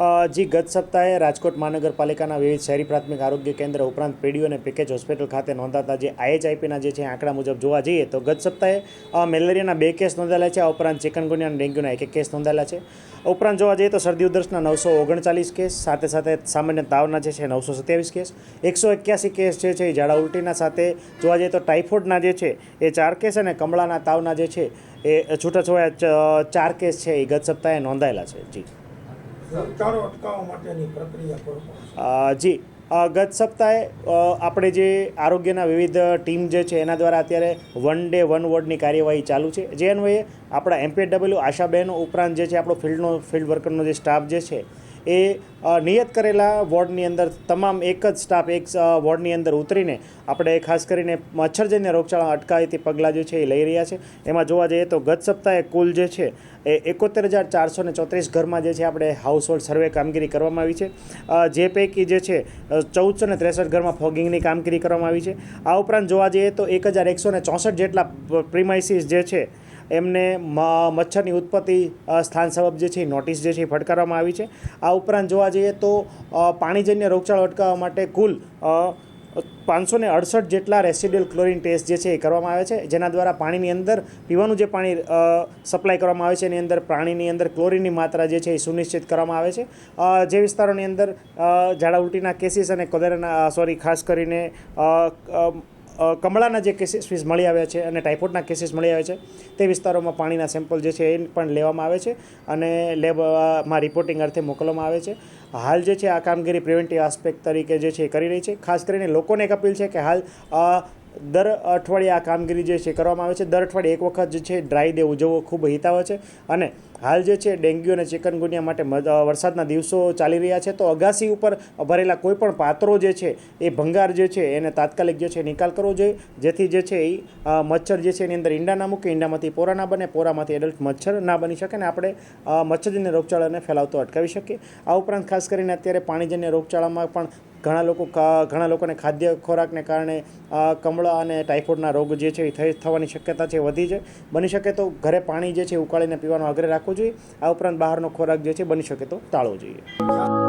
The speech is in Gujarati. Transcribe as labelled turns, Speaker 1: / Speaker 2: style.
Speaker 1: જી, ગત સપ્તાહે રાજકોટ મહાનગરપાલિકાના વિવિધ શહેરી પ્રાથમિક આરોગ્ય કેન્દ્ર ઉપરાંત પીડીઓ અને પેકેજ હોસ્પિટલ ખાતે નોંધાતા જે આઈએચઆઈપીના જે છે આંકડા મુજબ જોવા જઈએ તો ગત સપ્તાહે મેલેરિયાના બે કેસ નોંધાયેલા છે, આ ઉપરાંત ચિકનગુનિયા અને ડેન્ગ્યુના એક એક કેસ નોંધાયેલા છે. ઉપરાંત જોવા જઈએ તો શરદી ઉધરસના નવસો ઓગણચાલીસ કેસ, સાથે સાથે સામાન્ય તાવના જે છે નવસો સત્યાવીસ કેસ, એકસો એક્યાસી કેસ જે છે એ ઝાડા ઉલટીના સાથે જોવા જઈએ તો ટાઇફોઇડના જે છે એ ચાર કેસ અને કમળાના તાવના જે છે એ છૂટાછવાયા ચાર કેસ છે એ ગત સપ્તાહે નોંધાયેલા છે. જી. જી. ગત સપ્તાહે આપણે જે આરોગ્યના વિવિધ ટીમ જે છે એના દ્વારા અત્યારે વન ડે, વન વોર્ડની કાર્યવાહી ચાલુ છે. જે અન્વયે આપણા એમપીડબલ્યુ આશાબહેનો ઉપરાંત જે છે આપણો ફિલ્ડનો, ફિલ્ડ વર્કરનો જે સ્ટાફ જે છે એ નિયત કરેલા વોર્ડની અંદર તમામ એક જ સ્ટાફ એક વોર્ડની અંદર ઉતરીને આપણે ખાસ કરીને મચ્છરજન્ય રોગચાળા અટકાયતી પગલાં જે છે એ લઈ રહ્યા છે. એમાં જોવા જઈએ તો ગત સપ્તાહે કુલ જે છે એ એકોતેર હજાર ચારસો ને ચોત્રીસ ઘરમાં જે છે આપણે હાઉસ હોલ્ડ સર્વે કામગીરી કરવામાં આવી છે. જે પૈકી જે છે ચૌદસો ને ત્રેસઠ ઘરમાં ફોગિંગની કામગીરી કરવામાં આવી છે. આ ઉપરાંત જોવા જઈએ તો એક હજાર એકસો ને ચોસઠ જેટલા પ્રિમાઇસીસ જે છે એમને મચ્છરની ઉત્પત્તિ સ્થાન સબબ જે છે નોટિસ જે છે, એ ફટકારવામાં આવી છે. આ ઉપરાંત જોવા જઈએ તો પાણીજન્ય રોગચાળો અટકાવવા માટે કુલ પાંચસો ને અડસઠ જેટલા રેસિડ્યુઅલ ક્લોરિન ટેસ્ટ જે છે, એ કરવામાં આવે છે. જેના દ્વારા પાણીની અંદર, પીવાનું જે પાણી સપ્લાય કરવામાં આવે છે, એની અંદર પાણીની અંદર ક્લોરિનની માત્રા જે છે, એ સુનિશ્ચિત કરવામાં આવે છે. જે વિસ્તારોની અંદર ઝાડા ઉલટીના કેસીસ અને કોલેરાના સોરી ખાસ કરીને કમળાના જે કેસીસ મળી આવ્યા છે અને ટાઇફોઇડના કેસીસ મળી આવ્યા છે, તે વિસ્તારોમાં પાણીના સેમ્પલ જે છે એ પણ લેવામાં આવે છે અને લેબમાં રિપોર્ટિંગ અર્થે મોકલવામાં આવે છે. હાલ જે છે આ કામગીરી પ્રિવેન્ટિવ આસ્પેક્ટ તરીકે જે છે એ કરી રહી છે. ખાસ કરીને લોકોને એક અપીલ છે કે હાલ દર અઠવાડિયે આ કામગીરી જે છે કરવામાં આવે છે, દર અઠવાડિયે એક વખત જે છે ડ્રાય ડે ઉજવવો ખૂબ હિતાવ છે. અને હાલ જે છે ડેન્ગ્યુ અને ચિકનગુનિયા માટે વરસાદના દિવસો ચાલી રહ્યા છે. તો અગાસી ઉપર ભરેલા કોઈપણ પાત્રો જે છે એ ભંગાર જે છે એને તાત્કાલિક જે છે નિકાલ કરવો જોઈએ. જેથી જે છે એ મચ્છર જે છે એની અંદર ઈંડા ના મૂકે, ઈંડામાંથી પોરા ના બને, પોરામાંથી એડલ્ટ મચ્છર ના બની શકે ને આપણે મચ્છરજન્ય રોગચાળાને ફેલાવતો અટકાવી શકીએ. આ ઉપરાંત ખાસ કરીને અત્યારે પાણીજન્ય રોગચાળામાં પણ ઘણા લોકો ઘણા લોકોને ખાદ્ય ખોરાકને કારણે કમળા અને ટાઇફોઇડના રોગ જે છે એ થઈ, થવાની શક્યતા છે, વધી છે. બની શકે તો ઘરે પાણી જે છે ઉકાળીને પીવાનો આગ્રહ રાખવો જોઈએ. આ ઉપરાંત બહારનો ખોરાક જે છે બની શકે તો ટાળવો જોઈએ.